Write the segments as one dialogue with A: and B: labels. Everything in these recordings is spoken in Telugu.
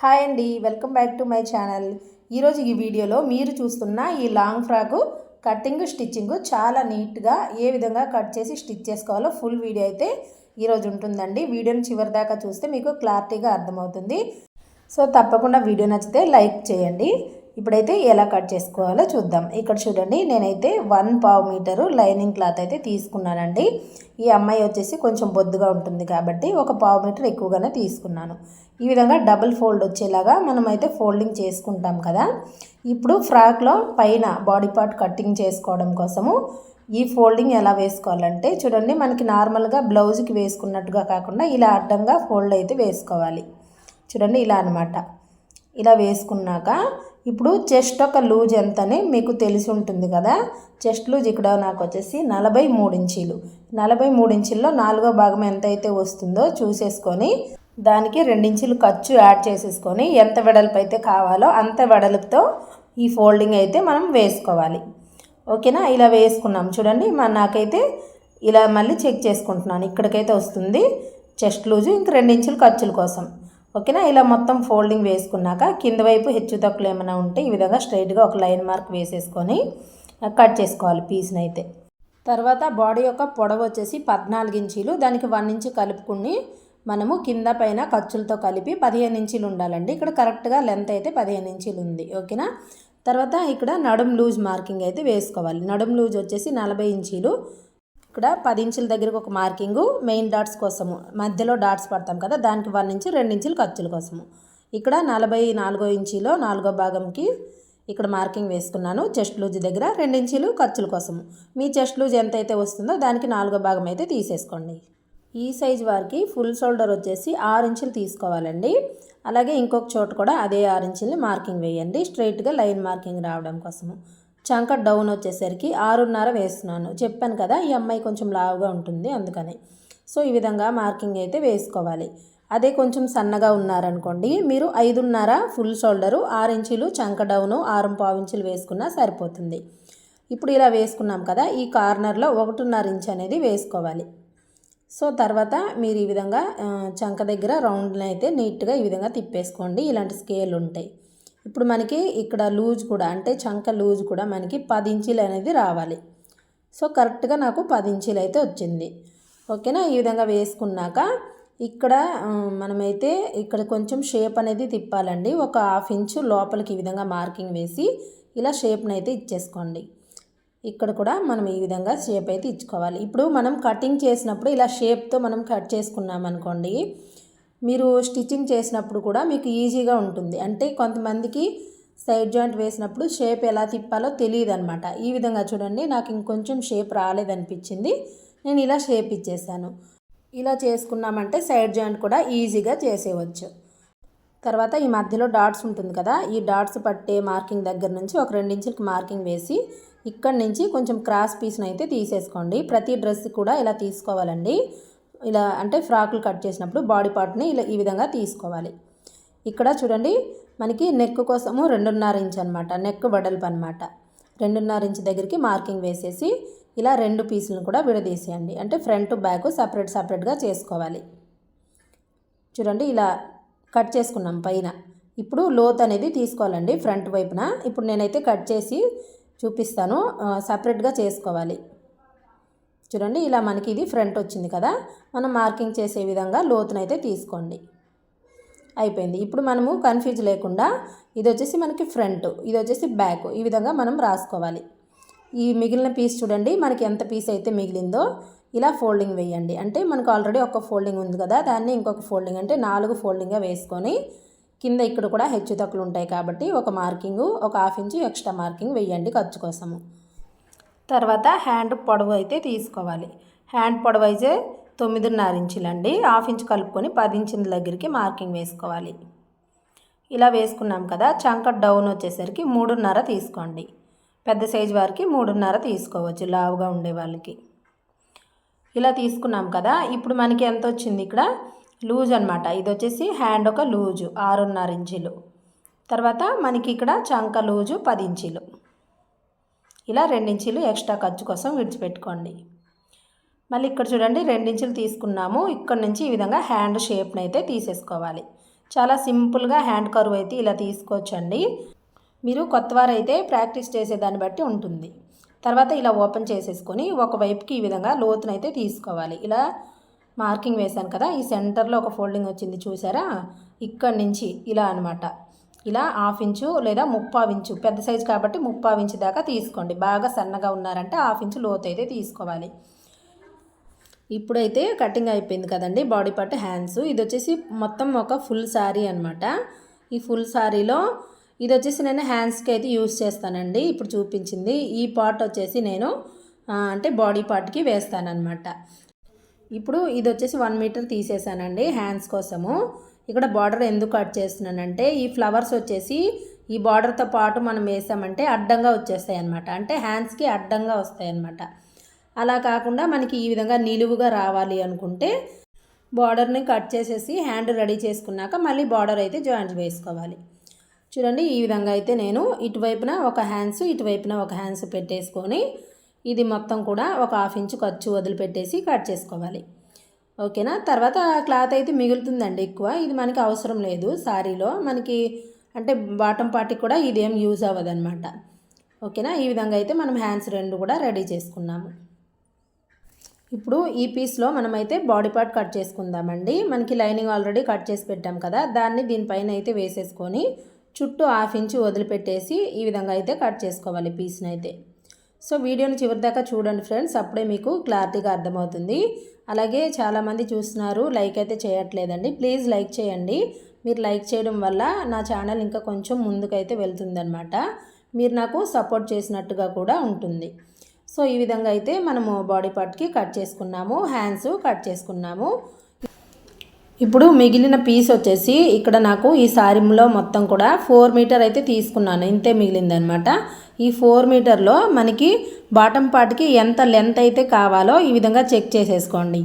A: హాయ్ అండి welcome back to my channel. ఈరోజు ఈ వీడియోలో మీరు చూస్తున్న ఈ లాంగ్ ఫ్రాకు కటింగ్ స్టిచ్చింగ్ చాలా నీట్గా ఏ విధంగా కట్ చేసి స్టిచ్ చేసుకోవాలో ఫుల్ వీడియో అయితే ఈరోజు ఉంటుందండి. వీడియోని చివరి దాకా చూస్తే మీకు క్లారిటీగా అర్థమవుతుంది. సో తప్పకుండా వీడియో నచ్చితే లైక్ చేయండి. ఇప్పుడైతే ఎలా కట్ చేసుకోవాలో చూద్దాం. ఇక్కడ చూడండి నేనైతే వన్ పావు మీటరు లైనింగ్ క్లాత్ అయితే తీసుకున్నానండి. ఈ అమ్మాయి వచ్చేసి కొంచెం బొద్దుగా ఉంటుంది కాబట్టి ఒక పావు మీటర్ ఎక్కువగానే తీసుకున్నాను. ఈ విధంగా డబుల్ ఫోల్డ్ వచ్చేలాగా మనం అయితే ఫోల్డింగ్ చేసుకుంటాం కదా. ఇప్పుడు ఫ్రాక్లో పైన బాడీ పార్ట్ కటింగ్ చేసుకోవడం కోసము ఈ ఫోల్డింగ్ ఎలా వేసుకోవాలంటే చూడండి మనకి నార్మల్గా బ్లౌజ్కి వేసుకున్నట్టుగా కాకుండా ఇలా అడ్డంగా ఫోల్డ్ అయితే వేసుకోవాలి. చూడండి ఇలా అనమాట ఇలా వేసుకున్నాక ఇప్పుడు చెస్ట్ ఒక లూజ్ ఎంత అని మీకు తెలిసి ఉంటుంది కదా. చెస్ట్ లూజ్ ఇక్కడ నాకు వచ్చేసి నలభై మూడు ఇంచీలు. నలభై మూడు ఇంచుల్లో నాలుగో భాగం ఎంత అయితే వస్తుందో చూసేసుకొని దానికి రెండించులు ఖర్చు యాడ్ చేసేసుకొని ఎంత వెడల్పు అయితే కావాలో అంత వెడల్పుతో ఈ ఫోల్డింగ్ అయితే మనం వేసుకోవాలి. ఓకేనా? ఇలా వేసుకున్నాం. చూడండి మన నాకైతే ఇలా మళ్ళీ చెక్ చేసుకుంటున్నాను. ఇక్కడికైతే వస్తుంది చెస్ట్ లూజు ఇంక రెండించులు ఖర్చుల కోసం. ఓకేనా? ఇలా మొత్తం ఫోల్డింగ్ వేసుకున్నాక కింద వైపు హెచ్చు తక్కువలు ఏమైనా ఉంటే ఈ విధంగా స్ట్రైట్గా ఒక లైన్ మార్క్ వేసేసుకొని కట్ చేసుకోవాలి పీస్ని అయితే. తర్వాత బాడీ యొక్క పొడవు వచ్చేసి పద్నాలుగు ఇంచీలు. దానికి వన్ ఇంచు కలుపుకుని మనము కింద పైన ఖర్చులతో కలిపి పదిహేను ఇంచీలు ఉండాలండి. ఇక్కడ కరెక్ట్గా లెంత్ అయితే పదిహేను ఇంచీలు ఉంది. ఓకేనా? తర్వాత ఇక్కడ నడుం లూజ్ మార్కింగ్ అయితే వేసుకోవాలి. నడుం లూజ్ వచ్చేసి నలభై ఇంచీలు. ఇక్కడ పది ఇంచుల దగ్గరకు ఒక మార్కింగు మెయిన్ డాట్స్ కోసము. మధ్యలో డాట్స్ పడతాం కదా దానికి వన్ ఇంచు రెండు ఇంచులు ఖర్చుల కోసము. ఇక్కడ నలభై నాలుగో ఇంచులో నాలుగో భాగంకి ఇక్కడ మార్కింగ్ వేసుకున్నాను. చెస్ట్ లూజ్ దగ్గర రెండు ఇంచులు ఖర్చుల కోసము. మీ చెస్ట్ లూజ్ ఎంత అయితే వస్తుందో దానికి నాలుగో భాగం అయితే తీసేసుకోండి. ఈ సైజ్ వారికి ఫుల్ షోల్డర్ వచ్చేసి ఆరు ఇంచులు తీసుకోవాలండి. అలాగే ఇంకొక చోట కూడా అదే ఆరు ఇంచుల్ని మార్కింగ్ వేయండి. స్ట్రైట్గా లైన్ మార్కింగ్ రావడం కోసము. చంక డౌన్ వచ్చేసరికి ఆరున్నర వేస్తున్నాను. చెప్పాను కదా ఈ అమ్మాయి కొంచెం లావుగా ఉంటుంది అందుకని. సో ఈ విధంగా మార్కింగ్ అయితే వేసుకోవాలి. అదే కొంచెం సన్నగా ఉన్నారనుకోండి మీరు ఐదున్నర ఫుల్ షోల్డరు ఆరు ఇంచులు చంక డౌను ఆరు పావు ఇంచులు వేసుకున్నా సరిపోతుంది. ఇప్పుడు ఇలా వేసుకున్నాం కదా ఈ కార్నర్లో ఒకటిన్నర ఇంచ్ అనేది వేసుకోవాలి. సో తర్వాత మీరు ఈ విధంగా చంక దగ్గర రౌండ్ని అయితే నీట్గా ఈ విధంగా తిప్పేసుకోండి. ఇలాంటి స్కేల్ ఉంటాయి. ఇప్పుడు మనకి ఇక్కడ లూజ్ కూడా అంటే చంక లూజ్ కూడా మనకి పది ఇంచీలు అనేది రావాలి. సో కరెక్ట్గా నాకు పది ఇంచీలు అయితే వచ్చింది. ఓకేనా? ఈ విధంగా వేసుకున్నాక ఇక్కడ మనమైతే ఇక్కడ కొంచెం షేప్ అనేది తిప్పాలండి. ఒక హాఫ్ ఇంచు లోపలికి ఈ విధంగా మార్కింగ్ వేసి ఇలా షేప్ని అయితే ఇచ్చేసుకోండి. ఇక్కడ కూడా మనం ఈ విధంగా షేప్ అయితే ఇచ్చుకోవాలి. ఇప్పుడు మనం కటింగ్ చేసినప్పుడు ఇలా షేప్తో మనం కట్ చేసుకున్నాం అనుకోండి మీరు స్టిచ్చింగ్ చేసినప్పుడు కూడా మీకు ఈజీగా ఉంటుంది. అంటే కొంతమందికి సైడ్ జాయింట్ వేసినప్పుడు షేప్ ఎలా తిప్పాలో తెలియదు అనమాట ఈ విధంగా చూడండి నాకు ఇంకొంచెం షేప్ రాలేదనిపించింది. నేను ఇలా షేప్ ఇచ్చేసాను. ఇలా చేసుకున్నామంటే సైడ్ జాయింట్ కూడా ఈజీగా చేసేయవచ్చు తర్వాత ఈ మధ్యలో డాట్స్ ఉంటుంది కదా ఈ డాట్స్ పట్టే మార్కింగ్ దగ్గర నుంచి ఒక రెండించులకి మార్కింగ్ వేసి ఇక్కడి నుంచి కొంచెం క్రాస్ పీస్ని అయితే తీసేసుకోండి. ప్రతి డ్రెస్ కూడా ఇలా తీసుకోవాలండి. ఇలా అంటే ఫ్రాకులు కట్ చేసినప్పుడు బాడీ పార్ట్ని ఇలా ఈ విధంగా తీసుకోవాలి. ఇక్కడ చూడండి మనకి నెక్ కోసము రెండున్నర ఇంచ్ అనమాట నెక్ వెడల్పు అనమాట రెండున్నర ఇంచ్ దగ్గరికి మార్కింగ్ వేసేసి ఇలా రెండు పీసులను కూడా విడదీసేయండి. అంటే ఫ్రంట్ బ్యాక్ సపరేట్ సపరేట్గా చేసుకోవాలి. చూడండి ఇలా కట్ చేసుకున్నాం పైన. ఇప్పుడు లోత్ అనేది తీసుకోవాలండి ఫ్రంట్ వైపున. ఇప్పుడు నేనైతే కట్ చేసి చూపిస్తాను సపరేట్గా చేసుకోవాలి. చూడండి ఇలా మనకి ఇది ఫ్రంట్ వచ్చింది కదా. మనం మార్కింగ్ చేసే విధంగా లోతునైతే తీసుకోండి. అయిపోయింది. ఇప్పుడు మనము కన్ఫ్యూజ్ లేకుండా ఇది వచ్చేసి మనకి ఫ్రంట్ ఇది వచ్చేసి బ్యాక్ ఈ విధంగా మనం రాసుకోవాలి. ఈ మిగిలిన పీస్ చూడండి మనకి ఎంత పీస్ అయితే మిగిలిందో ఇలా ఫోల్డింగ్ వేయండి. అంటే మనకు ఆల్రెడీ ఒక ఫోల్డింగ్ ఉంది కదా దాన్ని ఇంకొక ఫోల్డింగ్ అంటే నాలుగు ఫోల్డింగ్గా వేసుకొని కింద ఇక్కడ కూడా హెచ్చు తక్కులు ఉంటాయి కాబట్టి ఒక మార్కింగ్ ఒక హాఫ్ ఇంచు ఎక్స్ట్రా మార్కింగ్ వేయండి ఖర్చు కోసము. తర్వాత హ్యాండ్ పొడవు అయితే తీసుకోవాలి. హ్యాండ్ పొడవు అయితే తొమ్మిదిన్నర ఇంచులండి. హాఫ్ ఇంచ్ కలుపుకొని పది ఇంచుల దగ్గరికి మార్కింగ్ వేసుకోవాలి. ఇలా వేసుకున్నాం కదా చంక డౌన్ వచ్చేసరికి మూడున్నర తీసుకోండి. పెద్ద సైజు వారికి మూడున్నర తీసుకోవచ్చు లావుగా ఉండే వాళ్ళకి. ఇలా తీసుకున్నాం కదా ఇప్పుడు మనకి ఎంత వచ్చింది ఇక్కడ? లూజ్ అనమాట ఇది వచ్చేసి హ్యాండ్ ఒక లూజు ఆరున్నర ఇంచులు. తర్వాత మనకి ఇక్కడ చంక లూజు పది ఇంచులు. ఇలా రెండించులు ఎక్స్ట్రా ఖర్చు కోసం విడిచిపెట్టుకోండి. మళ్ళీ ఇక్కడ చూడండి రెండించులు తీసుకున్నాము. ఇక్కడ నుంచి ఈ విధంగా హ్యాండ్ షేప్ని అయితే తీసేసుకోవాలి. చాలా సింపుల్గా హ్యాండ్ కర్వ్ అయితే ఇలా తీసుకోవచ్చండి. మీరు కొత్తవారైతే ప్రాక్టీస్ చేసేదాన్ని బట్టి ఉంటుంది. తర్వాత ఇలా ఓపెన్ చేసేసుకొని ఒకవైపుకి ఈ విధంగా లోతునైతే తీసుకోవాలి. ఇలా మార్కింగ్ వేశాను కదా ఈ సెంటర్లో ఒక ఫోల్డింగ్ వచ్చింది చూసారా? ఇక్కడి నుంచి ఇలా అనమాట ఇలా హాఫ్ ఇంచు లేదా ముప్పావు ఇంచు పెద్ద సైజు కాబట్టి ముప్పావు ఇంచు దాకా తీసుకోండి. బాగా సన్నగా ఉన్నారంటే హాఫ్ ఇంచు లోతు అయితే తీసుకోవాలి. ఇప్పుడైతే కటింగ్ అయిపోయింది కదండి బాడీ పార్ట్ హ్యాండ్స్. ఇది వచ్చేసి మొత్తం ఒక ఫుల్ శారీ అనమాట ఈ ఫుల్ శారీలో ఇది వచ్చేసి నేను హ్యాండ్స్కి అయితే యూస్ చేస్తానండి. ఇప్పుడు చూపించింది. ఈ పార్ట్ వచ్చేసి నేను అంటే బాడీ పార్ట్కి వేస్తానన్నమాట. ఇప్పుడు ఇది వచ్చేసి వన్ మీటర్ తీసేసానండి హ్యాండ్స్ కోసము. ఇక్కడ బార్డర్ ఎందుకు కట్ చేస్తున్నానంటే ఈ ఫ్లవర్స్ వచ్చేసి ఈ బార్డర్తో పాటు మనం వేసామంటే అడ్డంగా వచ్చేస్తాయి అనమాట అంటే హ్యాండ్స్కి అడ్డంగా వస్తాయి అనమాట అలా కాకుండా మనకి ఈ విధంగా నిలువుగా రావాలి అనుకుంటే బార్డర్ని కట్ చేసేసి హ్యాండ్ రెడీ చేసుకున్నాక మళ్ళీ బార్డర్ అయితే జాయింట్ వేసుకోవాలి. చూడండి ఈ విధంగా అయితే నేను ఇటువైపున ఒక హ్యాండ్స్ ఇటువైపున ఒక హ్యాండ్స్ పెట్టేసుకొని ఇది మొత్తం కూడా ఒక హాఫ్ ఇంచు ఖర్చు వదిలిపెట్టేసి కట్ చేసుకోవాలి. ఓకేనా? తర్వాత క్లాత్ అయితే మిగులుతుందండి ఎక్కువ. ఇది మనకి అవసరం లేదు సారీలో. మనకి అంటే బాటం పార్టీకి కూడా ఇదేం యూజ్ అవ్వదన్నమాట. ఓకేనా? ఈ విధంగా అయితే మనం హ్యాండ్స్ రెండు కూడా రెడీ చేసుకున్నాము. ఇప్పుడు ఈ పీస్లో మనమైతే బాడీ పార్ట్ కట్ చేసుకుందామండి. మనకి లైనింగ్ ఆల్రెడీ కట్ చేసి పెట్టాం కదా. దాన్ని దీనిపైన అయితే వేసేసుకొని చుట్టూ హాఫ్ ఇంచు వదిలిపెట్టేసి ఈ విధంగా అయితే కట్ చేసుకోవాలి పీస్ని అయితే సో వీడియోని చివరిదాకా చూడండి ఫ్రెండ్స్ అప్పుడే మీకు క్లారిటీగా అర్థమవుతుంది. అలాగే చాలామంది చూస్తున్నారు లైక్ అయితే చేయట్లేదండి. ప్లీజ్ లైక్ చేయండి. మీరు లైక్ చేయడం వల్ల నా ఛానల్ ఇంకా కొంచెం ముందుకైతే వెళ్తుందనమాట మీరు నాకు సపోర్ట్ చేసినట్టుగా కూడా ఉంటుంది. సో ఈ విధంగా అయితే మనము బాడీ పార్ట్కి కట్ చేసుకున్నాము హ్యాండ్స్ కట్ చేసుకున్నాము. ఇప్పుడు మిగిలిన పీస్ వచ్చేసి ఇక్కడ నాకు ఈ సారీలో మొత్తం కూడా ఫోర్ మీటర్ అయితే తీసుకున్నాను. ఇంతే మిగిలిందనమాట. ఈ ఫోర్ మీటర్లో మనకి బాటం పార్ట్కి ఎంత లెంత్ అయితే కావాలో ఈ విధంగా చెక్ చేసేసుకోండి.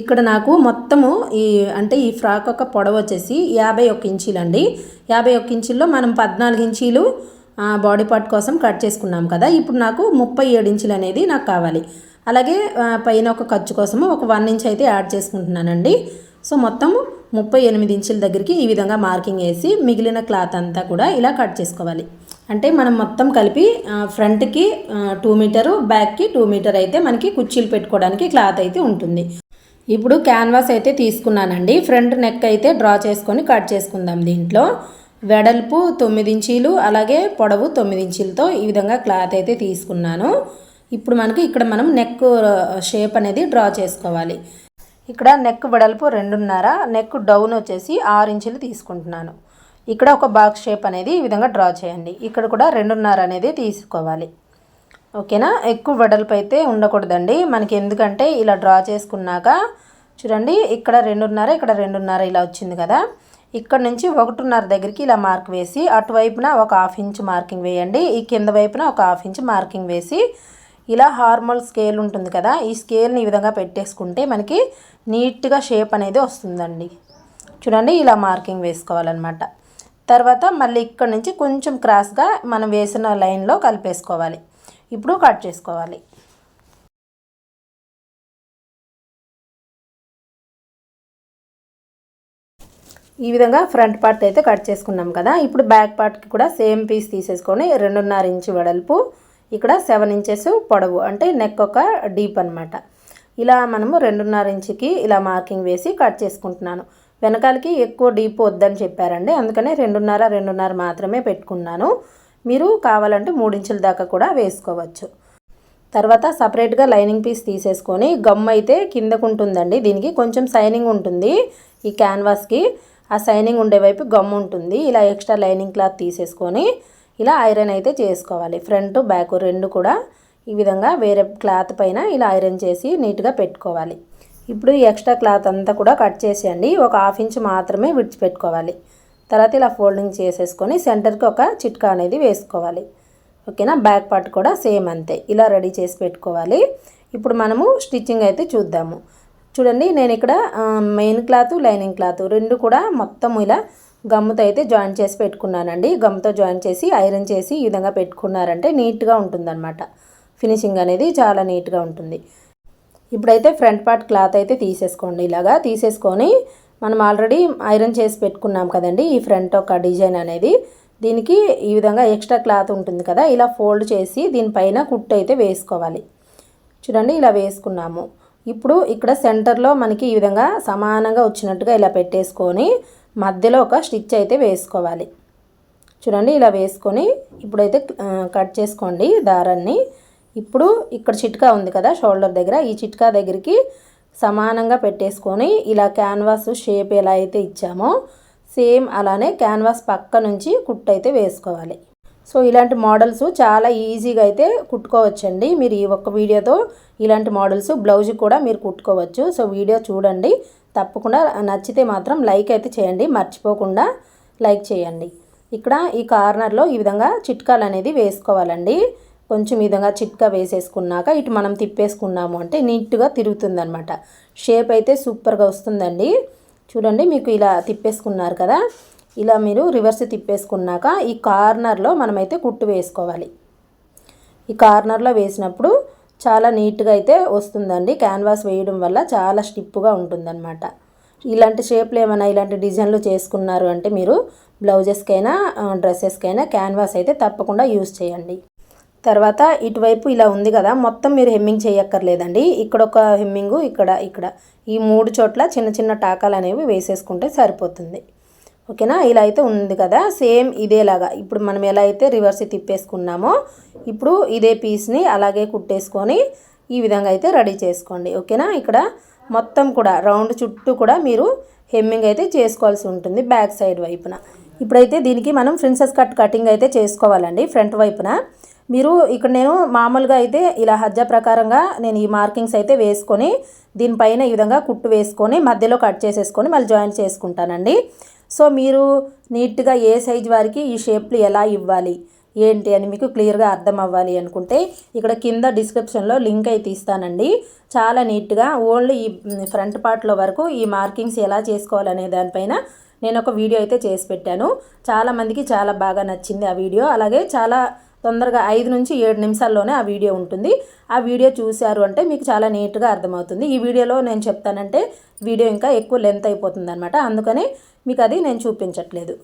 A: ఇక్కడ నాకు మొత్తము ఈ అంటే ఈ ఫ్రాక్ ఒక పొడవు వచ్చేసి యాభై ఒక్క ఇంచీలండి. యాభై ఒక్క ఇంచుల్లో మనం పద్నాలుగు ఇంచీలు బాడీ పార్ట్ కోసం కట్ చేసుకున్నాం కదా. ఇప్పుడు నాకు ముప్పై ఏడు ఇంచులు అనేది నాకు కావాలి. అలాగే పైన ఒక ఖర్చు కోసము ఒక వన్ ఇంచ్ అయితే యాడ్ చేసుకుంటున్నానండి. సో మొత్తం ముప్పై ఎనిమిది ఇంచుల దగ్గరికి ఈ విధంగా మార్కింగ్ వేసి మిగిలిన క్లాత్ అంతా కూడా ఇలా కట్ చేసుకోవాలి. అంటే మనం మొత్తం కలిపి ఫ్రంట్కి టూ మీటరు బ్యాక్కి టూ మీటర్ అయితే మనకి కుర్చీలు పెట్టుకోవడానికి క్లాత్ అయితే ఉంటుంది. ఇప్పుడు క్యాన్వాస్ అయితే తీసుకున్నానండి. ఫ్రంట్ నెక్ అయితే డ్రా చేసుకొని కట్ చేసుకుందాం దీంట్లో. వెడల్పు తొమ్మిది ఇంచీలు అలాగే పొడవు తొమ్మిది ఇంచీలతో ఈ విధంగా క్లాత్ అయితే తీసుకున్నాను. ఇప్పుడు మనకి ఇక్కడ మనం నెక్ షేప్ అనేది డ్రా చేసుకోవాలి. ఇక్కడ నెక్ వెడల్పు రెండున్నర నెక్ డౌన్ వచ్చేసి ఆరు ఇంచులు తీసుకుంటున్నాను. ఇక్కడ ఒక బాక్స్ షేప్ అనేది ఈ విధంగా డ్రా చేయండి. ఇక్కడ కూడా రెండున్నర అనేది తీసుకోవాలి. ఓకేనా? ఎక్కువ వెడల్పు అయితే ఉండకూడదండి. మనకి ఎందుకంటే ఇలా డ్రా చేసుకున్నాక చూడండి ఇక్కడ రెండున్నర ఇక్కడ రెండున్నర ఇలా వచ్చింది కదా. ఇక్కడ నుంచి ఒకటిన్నర దగ్గరికి ఇలా మార్క్ వేసి అటువైపున ఒక హాఫ్ ఇంచ్ మార్కింగ్ వేయండి. ఈ కింద వైపున ఒక హాఫ్ ఇంచ్ మార్కింగ్ వేసి ఇలా హార్మోల్ స్కేల్ ఉంటుంది కదా ఈ స్కేల్ని ఈ విధంగా పెట్టేసుకుంటే మనకి నీట్గా షేప్ అనేది వస్తుందండి. చూడండి ఇలా మార్కింగ్ వేసుకోవాలన్నమాట. తర్వాత మళ్ళీ ఇక్కడ నుంచి కొంచెం క్రాస్గా మనం వేసిన లైన్లో కలిపేసుకోవాలి. ఇప్పుడు కట్ చేసుకోవాలి. ఈ విధంగా ఫ్రంట్ పార్ట్ అయితే కట్ చేసుకున్నాం కదా. ఇప్పుడు బ్యాక్ పార్ట్కి కూడా సేమ్ పీస్ తీసేసుకొని రెండున్నర ఇంచు వెడల్పు ఇక్కడ సెవెన్ ఇంచెస్ పొడవు అంటే నెక్ ఒక డీప్ అనమాట ఇలా మనము రెండున్నర ఇంచుకి ఇలా మార్కింగ్ వేసి కట్ చేసుకుంటున్నాను. వెనకాలకి ఎక్కువ డీప్ వద్దని చెప్పారండి. అందుకనే రెండున్నర రెండున్నర మాత్రమే పెట్టుకున్నాను. మీరు కావాలంటే మూడించుల దాకా కూడా వేసుకోవచ్చు. తర్వాత సపరేట్గా లైనింగ్ పీస్ తీసేసుకొని గమ్ అయితే కిందకు ఉంటుందండి. దీనికి కొంచెం సైనింగ్ ఉంటుంది ఈ క్యాన్వాస్కి. ఆ సైనింగ్ ఉండే వైపు గమ్ ఉంటుంది. ఇలా ఎక్స్ట్రా లైనింగ్ క్లాత్ తీసేసుకొని ఇలా ఐరన్ అయితే చేసుకోవాలి. ఫ్రంట్ బ్యాక్ రెండు కూడా ఈ విధంగా వేరే క్లాత్ పైన ఇలా ఐరన్ చేసి నీట్గా పెట్టుకోవాలి. ఇప్పుడు ఈ ఎక్స్ట్రా క్లాత్ అంతా కూడా కట్ చేసేయండి. ఒక హాఫ్ ఇంచ్ మాత్రమే విడిచిపెట్టుకోవాలి తర్వాత ఇలా ఫోల్డింగ్ చేసేసుకొని సెంటర్కి ఒక చిట్కా అనేది వేసుకోవాలి. ఓకేనా? బ్యాక్ పార్ట్ కూడా సేమ్ అంతే. ఇలా రెడీ చేసి పెట్టుకోవాలి. ఇప్పుడు మనము స్టిచ్చింగ్ అయితే చూద్దాము. చూడండి నేను ఇక్కడ మెయిన్ క్లాత్ లైనింగ్ క్లాత్ రెండు కూడా మొత్తం ఇలా గమ్ముతో అయితే జాయిన్ చేసి పెట్టుకున్నానండి. గమ్తో జాయిన్ చేసి ఐరన్ చేసి ఈ విధంగా పెట్టుకున్నారంటే నీట్గా ఉంటుందన్నమాట. ఫినిషింగ్ అనేది చాలా నీట్గా ఉంటుంది. ఇప్పుడైతే ఫ్రంట్ పార్ట్ క్లాత్ అయితే తీసేసుకోండి. ఇలాగా తీసేసుకొని మనం ఆల్రెడీ ఐరన్ చేసి పెట్టుకున్నాం కదండి ఈ ఫ్రంట్ ఒక డిజైన్ అనేది. దీనికి ఈ విధంగా ఎక్స్ట్రా క్లాత్ ఉంటుంది కదా ఇలా ఫోల్డ్ చేసి దీనిపైన కుట్టు అయితే వేసుకోవాలి. చూడండి ఇలా వేసుకున్నాము. ఇప్పుడు ఇక్కడ సెంటర్లో మనకి ఈ విధంగా సమానంగా వచ్చినట్టుగా ఇలా పెట్టేసుకొని మధ్యలో ఒక స్టిచ్ అయితే వేసుకోవాలి. చూడండి ఇలా వేసుకొని ఇప్పుడైతే కట్ చేసుకోండి దారాన్ని. ఇప్పుడు ఇక్కడ చిట్కా ఉంది కదా షోల్డర్ దగ్గర. ఈ చిట్కా దగ్గరికి సమానంగా పెట్టేసుకొని ఇలా క్యాన్వాస్ షేప్ ఎలా అయితే ఇచ్చామో సేమ్ అలానే క్యాన్వాస్ పక్క నుంచి కుట్టు అయితే వేసుకోవాలి. సో ఇలాంటి మోడల్స్ చాలా ఈజీగా అయితే కుట్టుకోవచ్చండి. మీరు ఈ ఒక్క వీడియోతో ఇలాంటి మోడల్స్ బ్లౌజ్ కూడా మీరు కుట్టుకోవచ్చు. సో వీడియో చూడండి. తప్పకుండా నచ్చితే మాత్రం లైక్ అయితే చేయండి. మర్చిపోకుండా లైక్ చేయండి. ఇక్కడ ఈ కార్నర్లో ఈ విధంగా చిట్కాలు అనేది వేసుకోవాలండి. కొంచెం విధంగా చిట్కా వేసేసుకున్నాక ఇటు మనం తిప్పేసుకున్నాము అంటే నీట్గా తిరుగుతుంది అనమాట షేప్ అయితే సూపర్గా వస్తుందండి. చూడండి మీకు ఇలా తిప్పేసుకున్నారు కదా. ఇలా మీరు రివర్స్ తిప్పేసుకున్నాక ఈ కార్నర్లో మనమైతే కుట్టు వేసుకోవాలి. ఈ కార్నర్లో వేసినప్పుడు చాలా నీట్గా అయితే వస్తుందండి. క్యాన్వాస్ వేయడం వల్ల చాలా స్టిప్పుగా ఉంటుందన్నమాట. ఇలాంటి షేప్లు ఏమైనా ఇలాంటి డిజైన్లు చేసుకున్నారు అంటే మీరు బ్లౌజెస్కైనా డ్రెస్సెస్కైనా క్యాన్వాస్ అయితే తప్పకుండా యూస్ చేయండి. తర్వాత ఇటువైపు ఇలా ఉంది కదా మొత్తం మీరు హెమ్మింగ్ చేయక్కర్లేదండి. ఇక్కడ ఒక హెమ్మింగు ఇక్కడ ఇక్కడ. ఈ మూడు చోట్ల చిన్న చిన్న టాకాలు అనేవి వేసేసుకుంటే సరిపోతుంది. ఓకేనా? ఇలా అయితే ఉంది కదా. సేమ్ ఇదేలాగా. ఇప్పుడు మనం ఎలా అయితే రివర్స్ తిప్పేసుకున్నామో ఇప్పుడు ఇదే పీస్ని అలాగే కుట్టేసుకొని ఈ విధంగా అయితే రెడీ చేసుకోండి. ఓకేనా? ఇక్కడ మొత్తం కూడా రౌండ్ చుట్టూ కూడా మీరు హెమ్మింగ్ అయితే చేసుకోవాల్సి ఉంటుంది బ్యాక్ సైడ్ వైపున. ఇప్పుడైతే దీనికి మనం ప్రిన్సెస్ కట్ కటింగ్ అయితే చేసుకోవాలండి ఫ్రంట్ వైపున. మీరు ఇక్కడ నేను మామూలుగా అయితే ఇలా హజ్జా ప్రకారంగా నేను ఈ మార్కింగ్స్ అయితే వేసుకొని దీనిపైన ఈ విధంగా కుట్టు వేసుకొని మధ్యలో కట్ చేసేసుకొని మళ్ళీ జాయిన్ చేసుకుంటానండి. సో మీరు నీట్గా ఏ సైజ్ వారికి ఈ షేప్లు ఎలా ఇవ్వాలి ఏంటి అని మీకు క్లియర్గా అర్థం అవ్వాలి అనుకుంటే ఇక్కడ కింద డిస్క్రిప్షన్లో లింక్ అయితే ఇస్తానండి. చాలా నీట్గా ఓన్లీ ఈ ఫ్రంట్ పార్ట్లో వరకు ఈ మార్కింగ్స్ ఎలా చేసుకోవాలనే దానిపైన నేను ఒక వీడియో అయితే చేసి పెట్టాను. చాలామందికి చాలా బాగా నచ్చింది ఆ వీడియో. అలాగే చాలా తొందరగా ఐదు నుంచి ఏడు నిమిషాల్లోనే ఆ వీడియో ఉంటుంది. ఆ వీడియో చూశారు అంటే మీకు చాలా నీట్గా అర్థమవుతుంది. ఈ వీడియోలో నేను చెప్తానంటే వీడియో ఇంకా ఎక్కువ లెంత్ అయిపోతుంది అనమాట అందుకని మీకు అది నేను చూపించట్లేదు.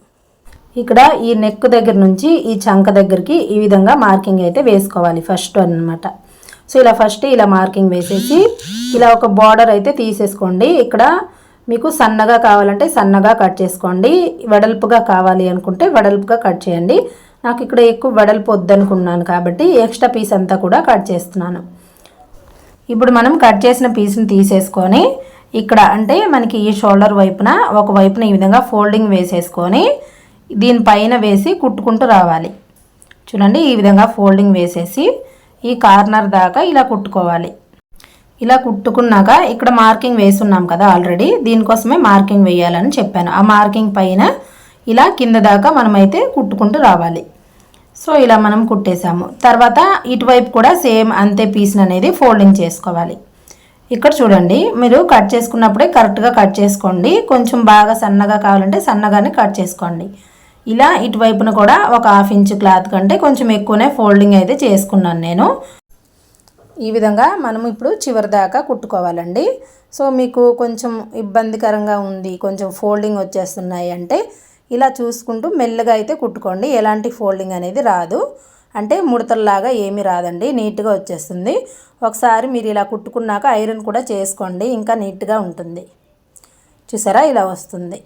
A: ఇక్కడ ఈ నెక్ దగ్గర నుంచి ఈ చంక దగ్గరికి ఈ విధంగా మార్కింగ్ అయితే వేసుకోవాలి ఫస్ట్ అనమాట సో ఇలా ఫస్ట్ ఇలా మార్కింగ్ వేసేసి ఇలా ఒక బార్డర్ అయితే తీసేసుకోండి. ఇక్కడ మీకు సన్నగా కావాలంటే సన్నగా కట్ చేసుకోండి. వెడల్పుగా కావాలి అనుకుంటే వెడల్పుగా కట్ చేయండి. నాకు ఇక్కడ ఎక్కువ వెడల్పు వద్దనుకున్నాను కాబట్టి ఎక్స్ట్రా పీస్ అంతా కూడా కట్ చేస్తున్నాను. ఇప్పుడు మనం కట్ చేసిన పీస్ని తీసేసుకొని ఇక్కడ అంటే మనకి ఈ షోల్డర్ వైపున ఒక వైపున ఈ విధంగా ఫోల్డింగ్ వేసేసుకొని దీనిపైన వేసి కుట్టుకుంటూ రావాలి. చూడండి ఈ విధంగా ఫోల్డింగ్ వేసేసి ఈ కార్నర్ దాకా ఇలా కుట్టుకోవాలి. ఇలా కుట్టుకున్నాక ఇక్కడ మార్కింగ్ వేసున్నాం కదా ఆల్రెడీ దీనికోసమే మార్కింగ్ వేయాలని చెప్పాను. ఆ మార్కింగ్ పైన ఇలా కింద దాకా మనమైతే కుట్టుకుంటూ రావాలి. సో ఇలా మనం కుట్టేసాము తర్వాత ఇటువైపు కూడా సేమ్ అంతే పీస్ని అనేది ఫోల్డింగ్ చేసుకోవాలి. ఇక్కడ చూడండి మీరు కట్ చేసుకున్నప్పుడే కరెక్ట్గా కట్ చేసుకోండి. కొంచెం బాగా సన్నగా కావాలంటే సన్నగానే కట్ చేసుకోండి. ఇలా ఇటువైపున కూడా ఒక హాఫ్ ఇంచ్ క్లాత్ కంటే కొంచెం ఎక్కువనే ఫోల్డింగ్ అయితే చేసుకున్నాను నేను. ఈ విధంగా మనం ఇప్పుడు చివరి దాకా కుట్టుకోవాలండి. సో మీకు కొంచెం ఇబ్బందికరంగా ఉంది కొంచెం ఫోల్డింగ్ వచ్చేస్తున్నాయి అంటే ఇలా చూసుకుంటూ మెల్లగా అయితే కుట్టుకోండి. ఎలాంటి ఫోల్డింగ్ అనేది రాదు. అంటే ముడతల్లాగా ఏమీ రాదండి. నీట్గా వచ్చేస్తుంది. ఒకసారి మీరు ఇలా కుట్టుకున్నాక ఐరన్ కూడా చేసుకోండి. ఇంకా నీట్గా ఉంటుంది. చూసారా? ఇలా వస్తుంది.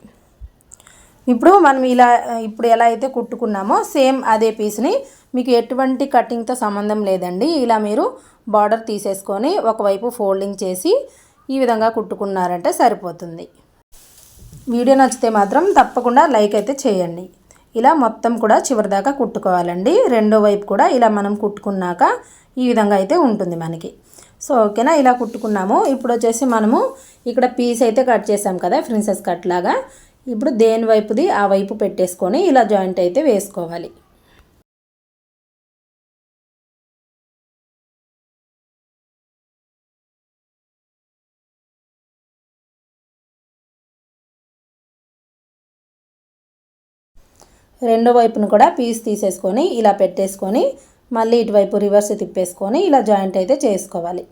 A: ఇప్పుడు మనం ఇలా ఇప్పుడు ఎలా అయితే కుట్టుకున్నామో సేమ్ అదే పీస్ని మీకు ఎటువంటి కటింగ్తో సంబంధం లేదండి. ఇలా మీరు బార్డర్ తీసేసుకొని ఒకవైపు ఫోల్డింగ్ చేసి ఈ విధంగా కుట్టుకున్నారంటే సరిపోతుంది. వీడియో నచ్చితే మాత్రం తప్పకుండా లైక్ అయితే చేయండి. ఇలా మొత్తం కూడా చివరిదాకా కుట్టుకోవాలండి. రెండో వైపు కూడా ఇలా మనం కుట్టుకున్నాక ఈ విధంగా అయితే ఉంటుంది మనకి. సో ఓకేనా? ఇలా కుట్టుకున్నాము. ఇప్పుడు వచ్చేసి మనము ఇక్కడ పీస్ అయితే కట్ చేసాం కదా ప్రిన్సెస్ కట్ లాగా. ఇప్పుడు దేని వైపుది? ఆ వైపు పెట్టేసుకొని ఇలా జాయింట్ అయితే వేసుకోవాలి. రెండో వైపును కూడా పీస్ తీసేసుకొని ఇలా పెట్టేసుకొని మళ్ళీ ఇటువైపు రివర్స్ తిప్పేసుకొని ఇలా జాయింట్ అయితే చేసుకోవాలి.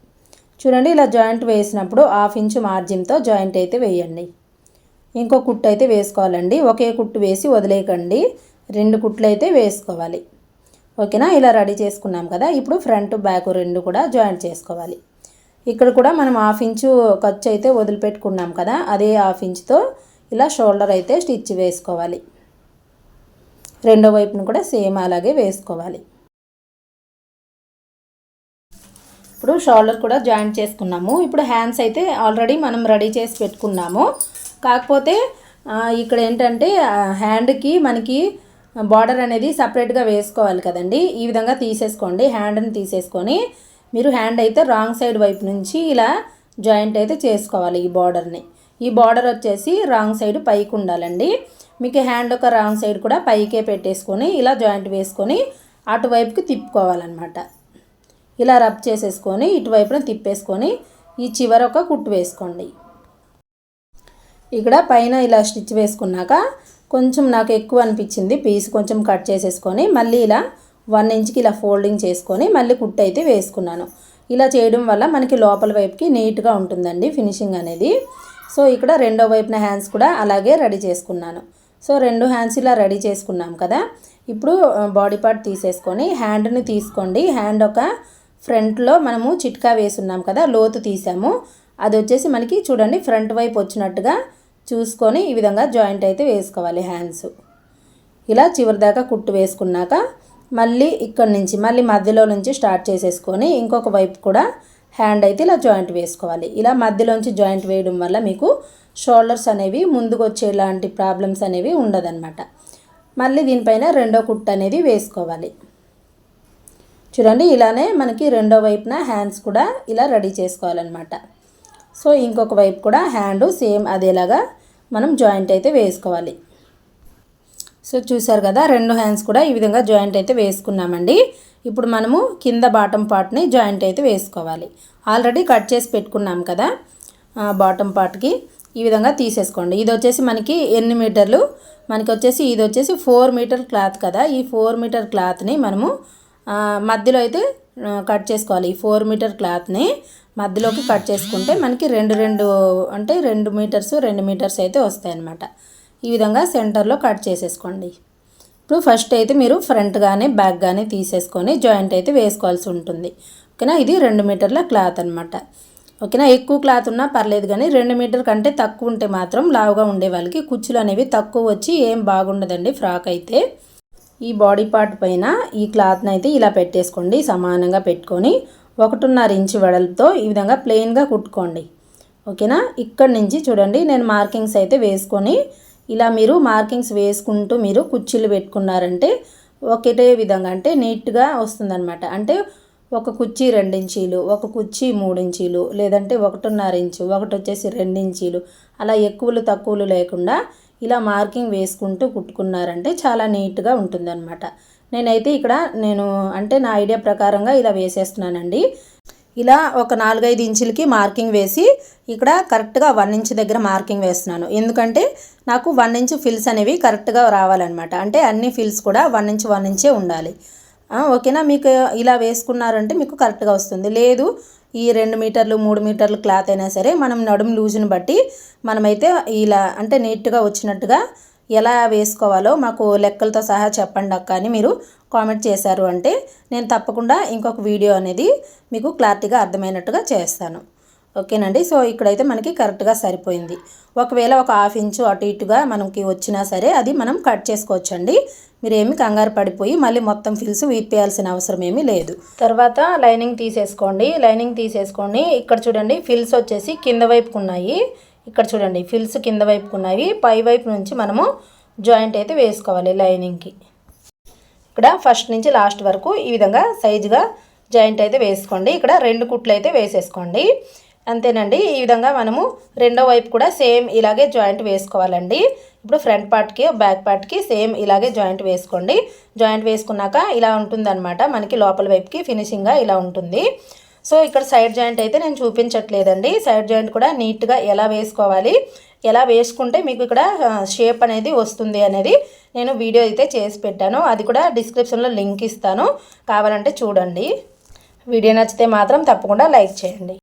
A: చూడండి ఇలా జాయింట్ వేసినప్పుడు హాఫ్ ఇంచు మార్జిన్తో జాయింట్ అయితే వేయండి. ఇంకో కుట్టు అయితే వేసుకోవాలండి. ఒకే కుట్టు వేసి వదిలేయకండి. రెండు కుట్లు అయితే వేసుకోవాలి. ఓకేనా? ఇలా రెడీ చేసుకున్నాం కదా. ఇప్పుడు ఫ్రంట్ బ్యాక్ రెండు కూడా జాయింట్ చేసుకోవాలి. ఇక్కడ కూడా మనం హాఫ్ ఇంచు ఖర్చు అయితే వదిలిపెట్టుకున్నాం కదా. అదే హాఫ్ ఇంచుతో ఇలా షోల్డర్ అయితే స్టిచ్ వేసుకోవాలి. రెండో వైపును కూడా సేమ్ అలాగే వేసుకోవాలి. ఇప్పుడు షోల్డర్ కూడా జాయింట్ చేసుకున్నాము. ఇప్పుడు హ్యాండ్స్ అయితే ఆల్రెడీ మనం రెడీ చేసి పెట్టుకున్నాము. కాకపోతే ఇక్కడ ఏంటంటే హ్యాండ్కి మనకి బార్డర్ అనేది సపరేట్గా వేసుకోవాలి కదండి. ఈ విధంగా తీసేసుకోండి. హ్యాండ్ని తీసేసుకొని మీరు హ్యాండ్ అయితే రాంగ్ సైడ్ వైపు నుంచి ఇలా జాయింట్ అయితే చేసుకోవాలి ఈ బార్డర్ని. ఈ బార్డర్ వచ్చేసి రాంగ్ సైడ్ పైకి ఉండాలండి. మీకు హ్యాండ్ ఒక రౌండ్ సైడ్ కూడా పైకే పెట్టేసుకొని ఇలా జాయింట్ వేసుకొని అటువైపుకి తిప్పుకోవాలన్నమాట. ఇలా రబ్ చేసేసుకొని ఇటువైపున తిప్పేసుకొని ఈ చివర ఒక కుట్టు వేసుకోండి. ఇక్కడ పైన ఇలా స్టిచ్ వేసుకున్నాక కొంచెం నాకు ఎక్కువ అనిపించింది పీస్ కొంచెం కట్ చేసేసుకొని మళ్ళీ ఇలా వన్ ఇంచ్కి ఇలా ఫోల్డింగ్ చేసుకొని మళ్ళీ కుట్టు అయితే వేసుకున్నాను. ఇలా చేయడం వల్ల మనకి లోపల వైపుకి నీట్గా ఉంటుందండి ఫినిషింగ్ అనేది. సో ఇక్కడ రెండో వైపున హ్యాండ్స్ కూడా అలాగే రెడీ చేసుకున్నాను. సో రెండు హ్యాండ్స్ ఇలా రెడీ చేసుకున్నాం కదా. ఇప్పుడు బాడీ పార్ట్ తీసేసుకొని హ్యాండ్ని తీసుకోండి. హ్యాండ్ ఒక ఫ్రంట్లో మనము చిట్కా వేసున్నాం కదా లోతు తీసాము. అది వచ్చేసి మనకి చూడండి ఫ్రంట్ వైపు వచ్చినట్టుగా చూసుకొని ఈ విధంగా జాయింట్ అయితే వేసుకోవాలి హ్యాండ్స్ ఇలా చివరి దాకా కుట్టు వేసుకున్నాక మళ్ళీ ఇక్కడ నుంచి మళ్ళీ మధ్యలో నుంచి స్టార్ట్ చేసేసుకొని ఇంకొక వైపు కూడా హ్యాండ్ అయితే ఇలా జాయింట్ వేసుకోవాలి. ఇలా మధ్యలోంచి జాయింట్ వేయడం వల్ల మీకు షోల్డర్స్ అనేవి ముందుకు వచ్చేలాంటి ప్రాబ్లమ్స్ అనేవి ఉండదన్నమాట. మళ్ళీ దీనిపైన రెండో కుట్టు అనేది వేసుకోవాలి. చూడండి ఇలానే మనకి రెండో వైపున హ్యాండ్స్ కూడా ఇలా రెడీ చేసుకోవాలన్నమాట. సో ఇంకొక వైపు కూడా హ్యాండ్ సేమ్ అదేలాగా మనం జాయింట్ అయితే వేసుకోవాలి. సో చూసారు కదా రెండు హ్యాండ్స్ కూడా ఈ విధంగా జాయింట్ అయితే వేసుకున్నామండి. ఇప్పుడు మనము కింద బాటం పార్ట్ని జాయింట్ అయితే వేసుకోవాలి. ఆల్రెడీ కట్ చేసి పెట్టుకున్నాం కదా బాటమ్ పార్ట్కి. ఈ విధంగా తీసేసుకోండి. ఇది వచ్చేసి మనకి ఎన్ని మీటర్లు? మనకి వచ్చేసి ఇది వచ్చేసి ఫోర్ మీటర్ క్లాత్ కదా. ఈ ఫోర్ మీటర్ క్లాత్ని మనము మధ్యలో అయితే కట్ చేసుకోవాలి. ఈ ఫోర్ మీటర్ క్లాత్ని మధ్యలోకి కట్ చేసుకుంటే మనకి రెండు రెండు అంటే రెండు మీటర్స్ రెండు మీటర్స్ అయితే వస్తాయన్నమాట ఈ విధంగా సెంటర్లో కట్ చేసేసుకోండి. ఇప్పుడు ఫస్ట్ అయితే మీరు ఫ్రంట్ కానీ బ్యాక్ కానీ తీసేసుకొని జాయింట్ అయితే వేసుకోవాల్సి ఉంటుంది. ఓకేనా? ఇది రెండు మీటర్ల క్లాత్ అనమాట ఓకేనా? ఎక్కువ క్లాత్ ఉన్నా పర్లేదు కానీ రెండు మీటర్ కంటే తక్కువ ఉంటే మాత్రం లావుగా ఉండే వాళ్ళకి కుచ్చులు అనేవి తక్కువ వచ్చి ఏం బాగుండదండి ఫ్రాక్ అయితే. ఈ బాడీ పార్ట్ పైన ఈ క్లాత్ని అయితే ఇలా పెట్టేసుకోండి సమానంగా పెట్టుకొని ఒకటిన్నర ఇంచు వెడల్పుతో ఈ విధంగా ప్లెయిన్గా కుట్టుకోండి. ఓకేనా? ఇక్కడ నుంచి చూడండి నేను మార్కింగ్స్ అయితే వేసుకొని ఇలా మీరు మార్కింగ్స్ వేసుకుంటూ మీరు కుర్చీలు పెట్టుకున్నారంటే ఒకటే విధంగా అంటే నీట్గా వస్తుందన్నమాట. అంటే ఒక కుర్చీ రెండించీలు ఒక కుర్చీ మూడించీలు లేదంటే ఒకటిన్నర ఇంచు ఒకటి వచ్చేసి రెండించీలు. అలా ఎక్కువలు తక్కువలు లేకుండా ఇలా మార్కింగ్ వేసుకుంటూ కుట్టుకున్నారంటే చాలా నీట్గా ఉంటుందన్నమాట. నేనైతే ఇక్కడ నేను అంటే నా ఐడియా ప్రకారంగా ఇలా వేసేస్తున్నానండి. ఇలా ఒక నాలుగైదు ఇంచులకి మార్కింగ్ వేసి ఇక్కడ కరెక్ట్గా వన్ ఇంచ్ దగ్గర మార్కింగ్ వేస్తున్నాను. ఎందుకంటే నాకు వన్ ఇంచ్ ఫిల్స్ అనేవి కరెక్ట్గా రావాలన్నమాట. అంటే అన్ని ఫిల్స్ కూడా వన్ ఇంచ్ వన్ ఇంచే ఉండాలి. ఓకేనా? మీకు ఇలా వేసుకున్నారంటే మీకు కరెక్ట్గా వస్తుంది. లేదు ఈ రెండు మీటర్లు మూడు మీటర్లు క్లాత్ అయినా సరే మనం నడుము లూజుని బట్టి మనమైతే ఇలా అంటే నీట్గా వచ్చినట్టుగా ఎలా వేసుకోవాలో మాకు లెక్కలతో సహా చెప్పండి అక్క అని మీరు కామెంట్ చేశారు అంటే నేను తప్పకుండా ఇంకొక వీడియో అనేది మీకు క్లారిటీగా అర్థమైనట్టుగా చేస్తాను. ఓకేనండి? సో ఇక్కడైతే మనకి కరెక్ట్గా సరిపోయింది. ఒకవేళ ఒక హాఫ్ ఇంచు అటు ఇటుగా మనకి వచ్చినా సరే అది మనం కట్ చేసుకోవచ్చండి. మీరేమి కంగారు పడిపోయి మళ్ళీ మొత్తం ఫిల్స్ విప్పేయాల్సిన అవసరం ఏమీ లేదు. తర్వాత లైనింగ్ తీసేసుకోండి. లైనింగ్ తీసేసుకోండి ఇక్కడ చూడండి ఫిల్స్ వచ్చేసి కింద వైపుకు ఉన్నాయి ఇక్కడ చూడండి ఫిల్స్ కింద వైపుకు ఉన్నాయి పై వైపు నుంచి మనము జాయింట్ అయితే వేసుకోవాలి లైనింగ్కి. ఇక్కడ ఫస్ట్ నుంచి లాస్ట్ వరకు ఈ విధంగా సైజుగా జాయింట్ అయితే వేసుకోండి. ఇక్కడ రెండు కుట్లు అయితే వేసేసుకోండి. అంతేనండి. ఈ విధంగా మనము రెండో వైపు కూడా సేమ్ ఇలాగే జాయింట్ వేసుకోవాలండి. ఇప్పుడు ఫ్రంట్ పార్ట్కి బ్యాక్ పార్ట్కి సేమ్ ఇలాగే జాయింట్ వేసుకోండి. జాయింట్ వేసుకున్నాక ఇలా ఉంటుందన్నమాట. మనకి లోపల వైపుకి ఫినిషింగ్గా ఇలా ఉంటుంది. సో ఇక్కడ సైడ్ జాయింట్ అయితే నేను చూపించట్లేదండి. సైడ్ జాయింట్ కూడా నీట్గా ఎలా వేసుకోవాలి ఎలా వేసుకుంటే మీకు ఇక్కడ షేప్ అనేది వస్తుంది అనేది నేను వీడియో అయితే చేసి పెట్టాను. అది కూడా డిస్క్రిప్షన్లో లింక్ ఇస్తాను. కావాలంటే చూడండి. వీడియో నచ్చితే మాత్రం తప్పకుండా లైక్ చేయండి.